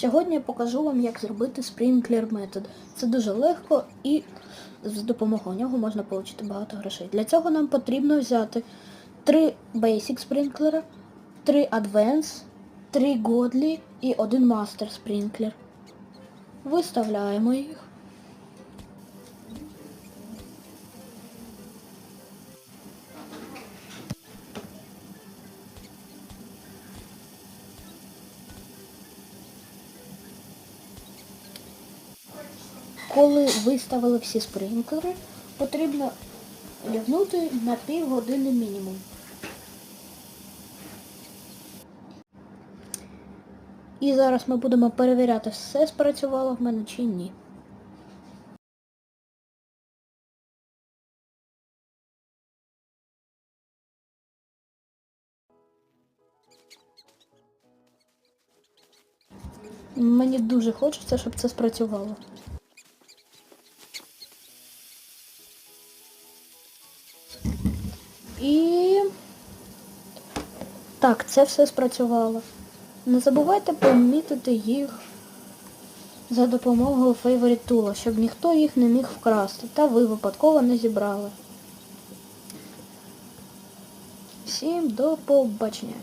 Сьогодні я покажу вам, як зробити спринклер метод. Це дуже легко і з допомогою нього можна отримати багато грошей. Для цього нам потрібно взяти 3 Basic спринклера, 3 Advance, 3 Godly і 1 Master спринклер. Виставляємо їх. Коли виставили всі спринклери, потрібно лягнути на півгодини мінімум. І зараз ми будемо перевіряти, все спрацювало в мене чи ні. Мені дуже хочеться, щоб це спрацювало. І так, це все спрацювало. Не забувайте помітити їх за допомогою Favorite Tool, щоб ніхто їх не міг вкрасти, та ви випадково не зібрали. Всім до побачення.